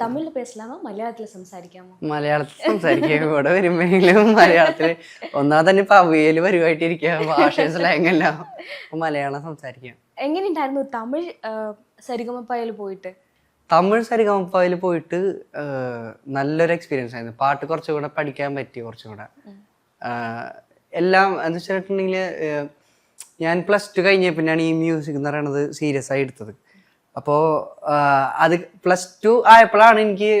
തമിഴിൽ പേസലാമോ മലയാളത്തിൽ സംസാരിക്കാമോ? മലയാളത്തിൽ സംസാരിക്കാൻ കൂടെ വരുമ്പോഴെങ്കിലും മലയാളത്തിൽ ഒന്നാ തന്നെ ഇപ്പൊ അവയിൽ വരുമായിട്ടിരിക്കുക ഭാഷ സ്ലാങ് മലയാളം സംസാരിക്കാം. എങ്ങനെയുണ്ടായിരുന്നു തമിഴ് സരിഗമപ്പായൽ പോയിട്ട്? തമിഴ് സരിഗമപ്പായൽ പോയിട്ട് നല്ലൊരു എക്സ്പീരിയൻസ് ആയിരുന്നു. പാട്ട് കുറച്ചുകൂടെ പഠിക്കാൻ പറ്റി കുറച്ചുകൂടെ. എല്ലാം എന്ന് വെച്ചിട്ടുണ്ടെങ്കിൽ ഞാൻ പ്ലസ് ടു കഴിഞ്ഞ പിന്നെയാണ് ഈ മ്യൂസിക് എന്ന് പറയുന്നത് സീരിയസ് ആയി എടുത്തത്. അപ്പോൾ അത് പ്ലസ് ടു ആയപ്പോഴാണ് എനിക്ക്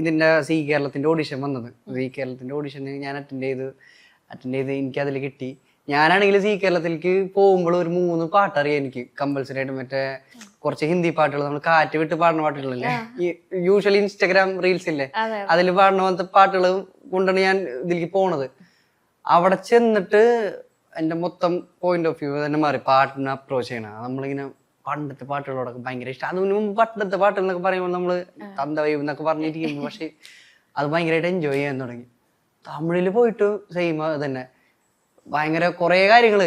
ഇതിന്റെ സി കേരളത്തിന്റെ ഓഡിഷൻ വന്നത്. സി കേരളത്തിന്റെ ഓഡിഷൻ ഞാൻ അറ്റൻഡ് ചെയ്ത്. അറ്റൻഡ് ചെയ്ത് എനിക്ക് അതിൽ കിട്ടി. ഞാനാണെങ്കിൽ സി കേരളത്തിലേക്ക് പോകുമ്പോൾ ഒരു മൂന്ന് പാട്ടറിയാം എനിക്ക്. കമ്പൽസറി ആയിട്ട് മറ്റേ കുറച്ച് ഹിന്ദി പാട്ടുകൾ നമ്മൾ കാറ്റ് വിട്ട് പാടുന്ന പാട്ടുകളല്ലേ? യൂഷ്വലി ഇൻസ്റ്റാഗ്രാം റീൽസ് ഇല്ലേ? അതിൽ പാടുന്ന പോലത്തെ പാട്ടുകൾ കൊണ്ടാണ് ഞാൻ ഇതിലേക്ക് പോണത്. അവിടെ ചെന്നിട്ട് എന്റെ മൊത്തം പോയിന്റ് ഓഫ് വ്യൂ തന്നെ മാറി. പാട്ടിനെ അപ്രോച്ച് ചെയ്യണം നമ്മളിങ്ങനെ പണ്ടത്തെ പാട്ടുകളോടൊക്കെ ഭയങ്കര ഇഷ്ടം. അതിന് മുമ്പ് പണ്ടത്തെ പാട്ടുകൾ എന്നൊക്കെ പറയുമ്പോൾ നമ്മൾ തന്ത വൈബ് എന്നൊക്കെ പറഞ്ഞിരിക്കുന്നു പക്ഷെ അത് ഭയങ്കരമായിട്ട് എൻജോയ് ചെയ്യാൻ തുടങ്ങി. തമിഴിൽ പോയിട്ട് സെയിം തന്നെ. ഭയങ്കര കുറേ കാര്യങ്ങൾ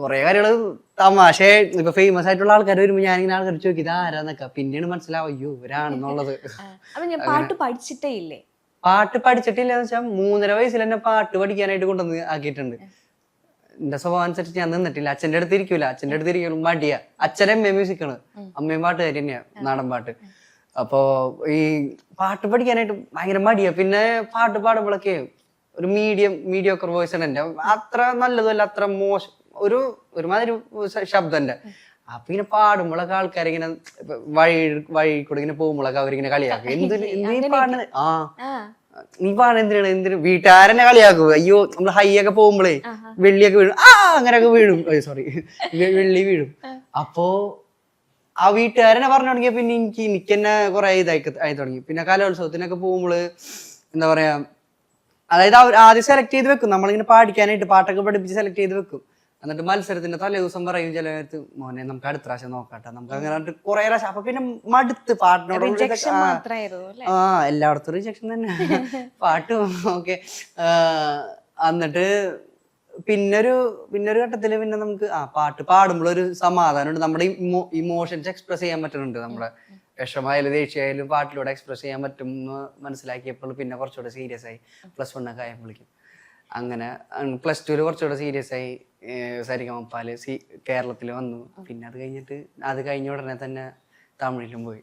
കുറേ കാര്യങ്ങൾ തമാശ ഇപ്പൊ ഫേമസ് ആയിട്ടുള്ള ആൾക്കാർ വരുമ്പോൾ ഞാനിങ്ങനെ ആൾക്കാർ ചോദിക്കും ഇതാരാന്നൊക്കെ പിന്നെയാണ് മനസ്സിലാവും അയ്യോ ഇവരാണെന്നുള്ളത്. പാട്ട് പഠിച്ചിട്ടേ ഇല്ലേ? പാട്ട് പഠിച്ചിട്ടില്ല എന്ന് വെച്ചാൽ മൂന്നര വയസ്സിൽ തന്നെ പാട്ട് പഠിക്കാനായിട്ട് കൊണ്ടുവന്ന് ആക്കിയിട്ടുണ്ട്. എന്റെ സ്വഭാവം അനുസരിച്ച് ഞാൻ നിന്നിട്ടില്ല. അച്ഛന്റെ അടുത്ത് ഇരിക്കൂല. അച്ഛന്റെ അടുത്ത് ഇരിക്കും മടിയാ. അച്ഛനെ അമ്മയും മ്യൂസിക്കാണ്. അമ്മയും പാട്ട് തന്നെയാ നാടൻ പാട്ട്. അപ്പോ ഈ പാട്ട് പഠിക്കാനായിട്ട് ഭയങ്കര മടിയാ. പിന്നെ പാട്ട് പാടുമ്പോഴൊക്കെ ഒരു മീഡിയം മീഡിയോക്കർ വോയിസ് ആണ് എന്റെ. അത്ര നല്ലതല്ല അത്ര മോശം. ഒരു ഒരുമാതിരി ശബ്ദം എന്റെ അപ്പൊ ഇങ്ങനെ പാടുമ്പോഴൊക്കെ ആൾക്കാരിങ്ങനെ ഇങ്ങനെ വഴി വഴി കൂടെ ഇങ്ങനെ പോകുമ്പോഴൊക്കെ അവരിങ്ങനെ കളിയാക്കും. എന്തിന് എന്തിനീ പാടുന്നത് ആ. നീ എന്തിനാണ്? എന്തിനു? വീട്ടുകാരനെ കളിയാക്കും. അയ്യോ നമ്മൾ ഹൈ ഒക്കെ പോകുമ്പോഴേ വെള്ളിയൊക്കെ വീഴും. ആ അങ്ങനെയൊക്കെ വീഴും. സോറി വെള്ളി വീഴും. അപ്പോ ആ വീട്ടുകാരനെ പറഞ്ഞു തുടങ്ങിയ പിന്നെ എനിക്ക് എനിക്ക് തന്നെ കുറെ ഇതായി ആയി തുടങ്ങി. പിന്നെ കലോത്സവത്തിനൊക്കെ പോകുമ്പോൾ എന്താ പറയാ അതായത് ആദ്യം സെലക്ട് ചെയ്ത് വെക്കും. നമ്മളിങ്ങനെ പാടിക്കാനായിട്ട് പാട്ടൊക്കെ പഠിപ്പിച്ച് സെലക്ട് ചെയ്ത് വെക്കും. എന്നിട്ട് മത്സരത്തിന്റെ തലേ ദിവസം പറയും ചില നേരത്ത് മോനെ നമുക്ക് അടുത്ത പ്രാവശ്യം നോക്കട്ടെ. നമുക്ക് അങ്ങനെ കുറെ പ്രാവശ്യം. അപ്പൊ പിന്നെ മടുത്ത് പാട്ടിനോട് ആ. എല്ലായിടത്തും റിജക്ഷൻ തന്നെ. പാട്ട് ഓക്കെ. എന്നിട്ട് പിന്നൊരു പിന്നൊരു ഘട്ടത്തിൽ പിന്നെ നമുക്ക് ആ പാട്ട് പാടുമ്പോഴൊരു സമാധാനമുണ്ട്. നമ്മുടെ ഇമോഷൻസ് എക്സ്പ്രസ് ചെയ്യാൻ പറ്റുന്നുണ്ട്. നമ്മുടെ വിഷമായാലും ദേഷ്യമായാലും പാട്ടിലൂടെ എക്സ്പ്രസ് ചെയ്യാൻ പറ്റും എന്ന് മനസ്സിലാക്കിയപ്പോൾ പിന്നെ കുറച്ചുകൂടെ സീരിയസ് ആയി. പ്ലസ് വൺ ഒക്കെ ആയപ്പോഴേക്കും. അങ്ങനെ പ്ലസ് ടുവിൽ കുറച്ചുകൂടെ സീരിയസ് ആയി. സരിഗമപ്പാൽ സി കേരളത്തിൽ വന്നു. പിന്നെ അത് കഴിഞ്ഞിട്ട് അത് കഴിഞ്ഞ ഉടനെ തന്നെ തമിഴിലും പോയി.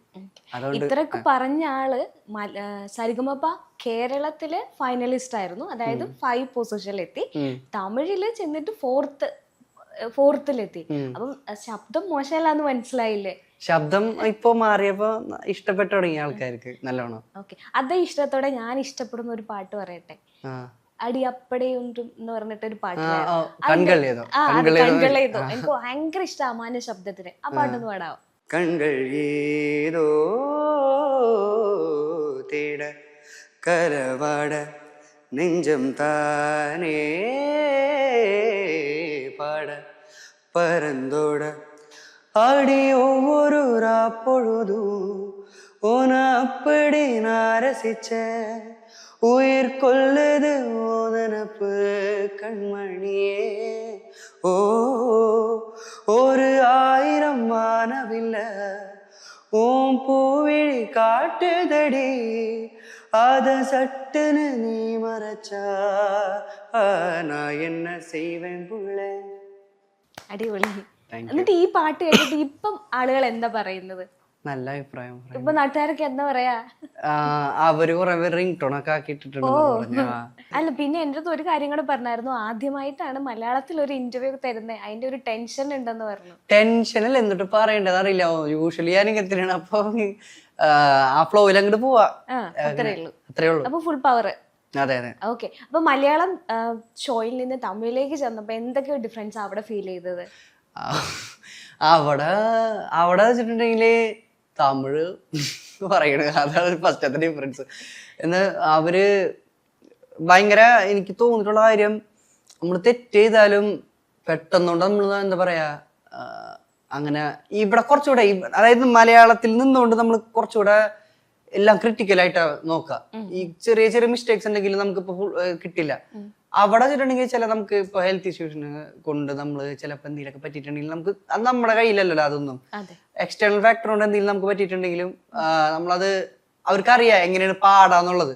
അതുകൊണ്ട് ഇത്രയൊക്കെ പറഞ്ഞ ആൾ സരികമപ്പ സരിഗമപ്പ കേരളത്തിൽ ഫൈനലിസ്റ്റ് ആയിരുന്നു. അതായത് ഫൈവ് പൊസിഷനിലെത്തി എത്തി. തമിഴിൽ ചെന്നിട്ട് ഫോർത്ത് ഫോർത്തിലെത്തി. അപ്പം ശബ്ദം മോശമല്ലാന്ന് മനസ്സിലായില്ലേ? ശബ്ദം ഇപ്പൊ മാറിയപ്പോ ഇഷ്ടപ്പെട്ടു തുടങ്ങി ആൾക്കാർക്ക് നല്ലോണം. ഓക്കെ. അതേ ഇഷ്ടത്തോടെ ഞാൻ ഇഷ്ടപ്പെടുന്ന ഒരു പാട്ട് പറയട്ടെ. ആ. അടി അപ്പടയുണ്ടും എന്ന് പറഞ്ഞിട്ട് ഒരു പാട്ട് ആ, ആ, കൺകൾ ഏതോ ആ അത് കൺകൾ ഏതോ കൺകളേതോ എനിക്ക് ഭയങ്കര ഇഷ്ടം അമാന്റെ ശബ്ദത്തിന് ആ പാട്ടൊന്ന് പാടാവോ കൺകൾ ഏതോ തേട കരവാട നെഞ്ചം താനേ പാട பறந்தோட ஆடி ஒவ்வொரு பொழுதும் உன அப்படி நான் ரசிச்ச உயிர் கொல்லுது ஓதனப்பு கண்மணியே ஓ ஒரு ஆயிரம் வானவில்ல ஓம் பூவிழி காட்டுதடி அத சட்டுன்னு நீ மறைச்சா ஆ, நான் என்ன செய்வேன் புள்ள അടിപൊളി Thank you. എന്നിട്ട് ഈ പാട്ട് കേട്ടിട്ട് ഇപ്പം ആളുകൾ എന്താ പറയുന്നത് നല്ല അഭിപ്രായം പറയും. ഇപ്പൊ നാട്ടുകാരൊക്കെ എന്താ പറയാ ആ, അവർ കുറെ റിംഗ് ആക്കിയിട്ടിട്ടുണ്ട് പറഞ്ഞു. അല്ല പിന്നെ എന്റെ അടുത്ത് ഒരു കാര്യം കൂടെ പറഞ്ഞായിരുന്നു. ആദ്യമായിട്ടാണ് മലയാളത്തിൽ ഒരു ഇന്റർവ്യൂ തരുന്നത് അതിന്റെ ഒരു ടെൻഷൻ ഉണ്ടെന്ന് പറഞ്ഞു. ടെൻഷനല്ല എന്നിട്ട് പറയേണ്ടത് അറിയില്ല. യൂഷ്വലി ഞാൻ ഇങ്ങനത്തെയാണ് അപ്പൊ ആ, ഫ്ലോയിൽ അങ്ങോട്ട് പോവാ. അത്രേ ഉള്ളൂ. അത്രേ ഉള്ളൂ. അപ്പൊ ഫുൾ പവർ അതെ അതെ. ഓക്കെ. അപ്പൊ മലയാളം ഷോയിൽ നിന്ന് തമിഴിലേക്ക് ചെന്നപ്പോ എന്തൊക്കെ ഡിഫറൻസ് അവിടെ ഫീൽ ചെയ്തത്? അവിടെ അവിടെ വെച്ചിട്ടുണ്ടെങ്കിൽ തമിഴ് പറയണത് അതാണ് ഫസ്റ്റത്തെ ഡിഫറൻസ് എന്ന് അവർ ഭയങ്കര എനിക്ക് തോന്നിയിട്ടുള്ള കാര്യം നമ്മൾ തെറ്റ് ചെയ്താലും പെട്ടെന്നുകൊണ്ട് നമ്മൾ എന്താ പറയാ അങ്ങനെ ഇവിടെ കുറച്ചുകൂടെ അതായത് മലയാളത്തിൽ നിന്നുകൊണ്ട് നമ്മൾ കുറച്ചുകൂടെ എല്ലാം ക്രിട്ടിക്കലായിട്ട് നോക്കുക ഈ ചെറിയ ചെറിയ മിസ്റ്റേക്സ് ഉണ്ടെങ്കിൽ നമുക്ക് ഇപ്പൊ കിട്ടില്ല. അവിടെ വെച്ചിട്ടുണ്ടെങ്കിൽ ചില നമുക്ക് ഇപ്പൊ ഹെൽത്ത് ഇഷ്യൂസിന് കൊണ്ട് നമ്മൾ ചിലപ്പോൾ എന്തെങ്കിലുമൊക്കെ പറ്റിയിട്ടുണ്ടെങ്കിൽ നമുക്ക് അത് നമ്മുടെ കയ്യിലല്ലല്ലോ അതൊന്നും. അതെ. എക്സ്റ്റേണൽ ഫാക്ടർ കൊണ്ട് എന്തെങ്കിലും നമുക്ക് പറ്റിയിട്ടുണ്ടെങ്കിലും നമ്മളത് അവർക്കറിയാം എങ്ങനെയാണ് പാടാന്നുള്ളത്.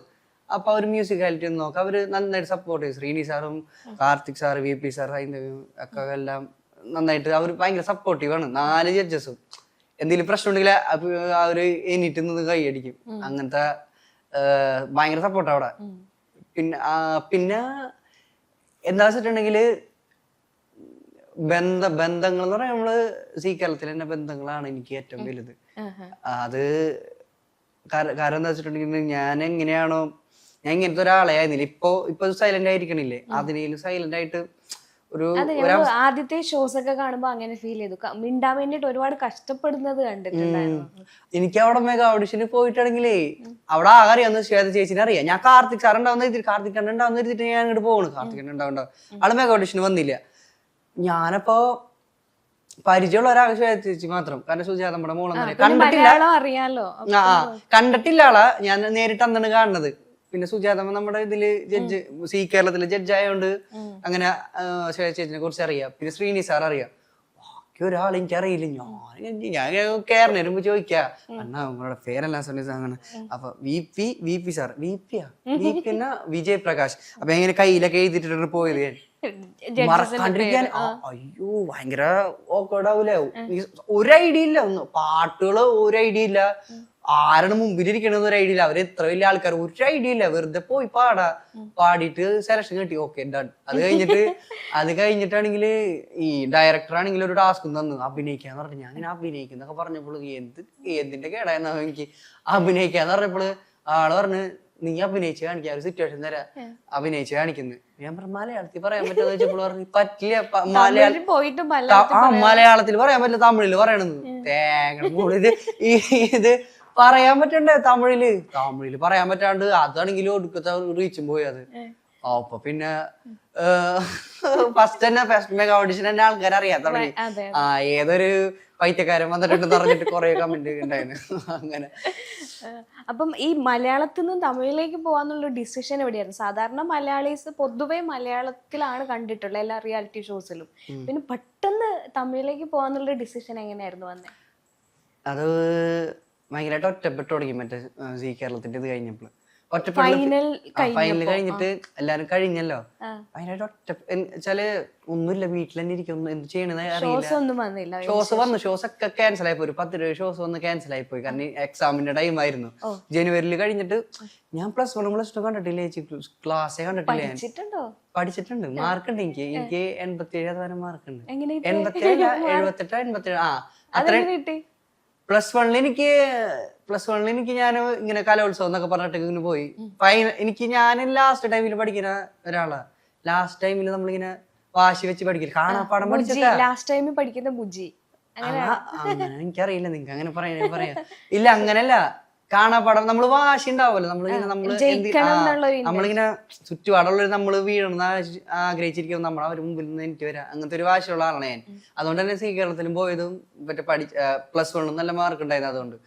അപ്പൊ അവർ മ്യൂസിക്കാലിറ്റി ഒന്ന് നോക്കാം. അവർ നന്നായിട്ട് സപ്പോർട്ട് ചെയ്യും. ശ്രീനി സാറും Karthik sir V P sir ഒക്കെ എല്ലാം നന്നായിട്ട് അവർ ഭയങ്കര സപ്പോർട്ടീവ് ആണ്. നാല് ജഡ്ജസും എന്തെങ്കിലും പ്രശ്നം ഉണ്ടെങ്കിൽ അവർ എണീറ്റ് നിന്ന് കൈയടിക്കും അങ്ങനത്തെ ഭയങ്കര സപ്പോർട്ട് അവിടെ. പിന്നെ പിന്നെ എന്താ വെച്ചിട്ടുണ്ടെങ്കിൽ ബന്ധ ബന്ധങ്ങൾ എന്ന് പറയാൻ നമ്മൾ സീ കേരളത്തിൽ തന്നെ ബന്ധങ്ങളാണ് എനിക്ക് ഏറ്റവും വലുത്. അത് കാര- കാരണം എന്താ വെച്ചിട്ടുണ്ടെങ്കിൽ ഞാൻ എങ്ങനെയാണോ ഞാൻ ഇങ്ങനത്തെ ഒരാളെ ആയിരുന്നില്ല. ഇപ്പൊ ഇപ്പൊ സൈലന്റ് ആയിരിക്കണില്ലേ? അതിനേലും സൈലന്റ് ആയിട്ട് ഒരു ആദ്യത്തെ ഷോസ് ഒക്കെ കാണുമ്പോ അങ്ങനെ ഫീൽ ചെയ്തു. മിണ്ടാൻ വേണ്ടിട്ട് ഒരുപാട് കഷ്ടപ്പെടുന്നത് കണ്ടിട്ടുണ്ടായിരുന്നു. എനിക്ക് അവിടെ മെഗാ ഓഡിഷന് പോയിട്ടാണെങ്കിലേ അവിടെ ആകെ അറിയാവുന്ന ശ്വേത ചേച്ചിനെ അറിയാം. ഞാൻ കാർത്തിക് സാർ ഉണ്ടാവുന്ന എഴുതി കാർത്തിക് ഉണ്ടാവുന്ന ഇരുത്തിട്ട് ഞാൻ അങ്ങോട്ട് പോകണു കാർത്തിക് അണ്ണൻ അവിടെ മെഗാ ഓഡിഷന് വന്നില്ല. ഞാനപ്പോ പരിചയമുള്ള ഒരാൾ ശ്വേത ചേച്ചി മാത്രം. കാരണം സുജാത നമ്മുടെ മോളെന്ന് അറിയാം കണ്ടിട്ടില്ല. അറിയാലോ. ആ. കണ്ടിട്ടില്ല ആളാ. ഞാൻ നേരിട്ട് അന്നാണ് കാണുന്നത്. പിന്നെ സുജാതമ്മ നമ്മുടെ ഇതിൽ ജഡ്ജ് സി കേരളത്തിലെ ജഡ്ജ് ആയതുകൊണ്ട് അങ്ങനെ ചേച്ചിനെ കുറിച്ച് അറിയാം. പിന്നെ ശ്രീനി സാർ അറിയാം. ബാക്കി ഒരാൾ എനിക്ക് അറിയില്ല ഞാൻ ഞാൻ കയറിന് വരുമ്പോ ചോദിക്കാ അണ്ണാ നിങ്ങളുടെ പേരെല്ലാം സണ്ണി അങ്ങനെ അപ്പൊ V P V P sir V P ആ? വി പി എന്നാ വിജയ് പ്രകാശ് അപ്പൊ എങ്ങനെ കയ്യിലൊക്കെ എഴുതിട്ടിട്ട് പോയത്? ഞാൻ മറക്കാണ്ടിരിക്കാൻ. അയ്യോ ഭയങ്കര ആവൂലേ? ഒരു ഐഡിയ ഇല്ല. ഒന്ന് പാട്ടുകൾ ഒരു ഐഡിയ ഇല്ല. ആരാണ് മുമ്പിലിരിക്കണെന്ന് ഒരു ഐഡിയ ഇല്ല. അവർ എത്ര വലിയ ആൾക്കാർ ഒരു ഐഡിയ ഇല്ല. വെറുതെ പോയി പാടാ. പാടിയിട്ട് സെലക്ഷൻ കിട്ടി. ഓക്കെ ഡൺ അത് കഴിഞ്ഞിട്ട് അത് കഴിഞ്ഞിട്ടാണെങ്കിൽ ഈ ഡയറക്ടർ ആണെങ്കിൽ ഒരു ടാസ്ക് തന്നു. അഭിനയിക്കാന്ന് പറഞ്ഞു. ഞാൻ ഇങ്ങനെ അഭിനയിക്കുന്നൊക്കെ പറഞ്ഞപ്പോൾ എന്ത് എന്തിന്റെ കേടായെന്നാ എനിക്ക് അഭിനയിക്കാന്ന് പറഞ്ഞപ്പോൾ ആൾ പറഞ്ഞു നീ അഭിനയിച്ച് കാണിക്ക. ഒരു സിറ്റുവേഷൻ തരാ. അഭിനയിച്ച് കാണിക്കുന്നു. ഞാൻ പറഞ്ഞു മലയാളത്തിൽ പറയാൻ പറ്റുമോ ചോദിച്ചപ്പോൾ പറഞ്ഞു പറ്റില്ല. മലയാളം മലയാളത്തിൽ ആ മലയാളത്തിൽ പറയാൻ പറ്റില്ല തമിഴിൽ പറയണത്. തേങ്ങ ഇത് പറയാൻ പറ്റണ്ടേ തമിഴിൽ? തമിഴിൽ പറയാൻ പറ്റാണ്ട് അതാണെങ്കിലും ഒടുക്കത്തെ റീച്ചും പോയി അത്. അപ്പൊ പിന്നെ ഫസ്റ്റ് തന്നെ ഫസ്റ്റ് മെഗാ ഓഡിഷൻ തന്നെ ആൾക്കാർ അറിയാൻ തുടങ്ങി അതെ ആ ഏതൊരു പൈറ്റക്കാരൻ വന്നിട്ടുണ്ടെന്ന് പറഞ്ഞിട്ട് കുറെ കമന്റ് ഉണ്ടായിരുന്നു അങ്ങനെ. അപ്പം ഈ മലയാളത്തിൽ നിന്ന് തമിഴിലേക്ക് പോകാന്നുള്ള ഡിസിഷൻ എവിടെയായിരുന്നു? സാധാരണ മലയാളീസ് പൊതുവെ മലയാളത്തിലാണ് കണ്ടിട്ടുള്ളത് എല്ലാ റിയാലിറ്റി ഷോസിലും പിന്നെ പെട്ടെന്ന് തമിഴിലേക്ക് പോകാന്നുള്ള ഡിസിഷൻ എങ്ങനെയായിരുന്നു വന്നേ? അത് ഭയങ്കരമായിട്ട് ഒറ്റപ്പെട്ടു തുടങ്ങി മറ്റേ സി കേരളത്തിന്റെ ഇത് കഴിഞ്ഞപ്പോൾ. ഫൈനൽ ഫൈനൽ കഴിഞ്ഞിട്ട് എല്ലാരും കഴിഞ്ഞല്ലോ. അതിനായിട്ട് ഭയങ്കരമായിട്ട് ഒറ്റ വെച്ചാൽ ഒന്നുമില്ല വീട്ടിൽ തന്നെ ഇരിക്കും. എന്ത് ചെയ്യണെന്ന് അറിയില്ല. ഷോസ് വന്നു. ഷോസ് ഒക്കെ ക്യാൻസൽ ആയിപ്പോയി ഒരു പത്ത് രൂപ ഷോസ് വന്ന് ക്യാൻസൽ പോയി. കാരണം എക്സാമിന്റെ ടൈം ആയിരുന്നു. ജനുവരിയിൽ കഴിഞ്ഞിട്ട് ഞാൻ പ്ലസ് വൺ പ്ലസ് ടു കണ്ടിട്ടില്ല ചേച്ചി? ക്ലാസ്സേ കണ്ടിട്ടില്ല? ഞാൻ പഠിച്ചിട്ടുണ്ട്. മാർക്ക് ഉണ്ട് എനിക്ക്. എനിക്ക് എൺപത്തി ഏഴ് ശതമാനം മാർക്ക് ഉണ്ട്? എൺപത്തി ഏഴ് എഴുപത്തെട്ടോ എൺപത്തി ആ അത്ര പ്ലസ് വണ്ണിൽ എനിക്ക് പ്ലസ് വണ്ണിൽ എനിക്ക് ഞാൻ ഇങ്ങനെ കലോത്സവം എന്നൊക്കെ പറഞ്ഞിട്ട് ഇങ്ങനെ പോയി. ഫൈന എനിക്ക് ഞാൻ ലാസ്റ്റ് ടൈമിൽ പഠിക്കുന്ന ഒരാളാണ് ലാസ്റ്റ് ടൈമിൽ നമ്മളിങ്ങനെ വാശി വെച്ച് പഠിക്കില്ല കാണാപ്പാടം ലാസ്റ്റ് ടൈമിൽ പഠിക്കുന്ന ബുജി എനിക്കറിയില്ല നിങ്ങക്ക് അങ്ങനെ പറയാ പറയാ. ഇല്ല അങ്ങനല്ല. കാണാപ്പാടം നമ്മൾ വാശി ഉണ്ടാവുമല്ലോ നമ്മളിങ്ങനെ എന്നുള്ളൊരു നമ്മളിങ്ങനെ ചുറ്റുപാടുള്ള നമ്മൾ വീഴണം ആഗ്രഹിച്ചിരിക്കും നമ്മൾ അവർ മുമ്പിൽ നിന്ന് എനിക്ക് വരാം. അങ്ങനത്തെ ഒരു വാശിയുള്ള ആളാണ് ഞാൻ. അതുകൊണ്ട് തന്നെ കേരളത്തിലും പോയതും മറ്റേ പഠി പ്ലസ് വണ്ണും നല്ല മാർക്ക് ഉണ്ടായിരുന്നു അതുകൊണ്ട്.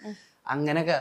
അങ്ങനെയൊക്കെ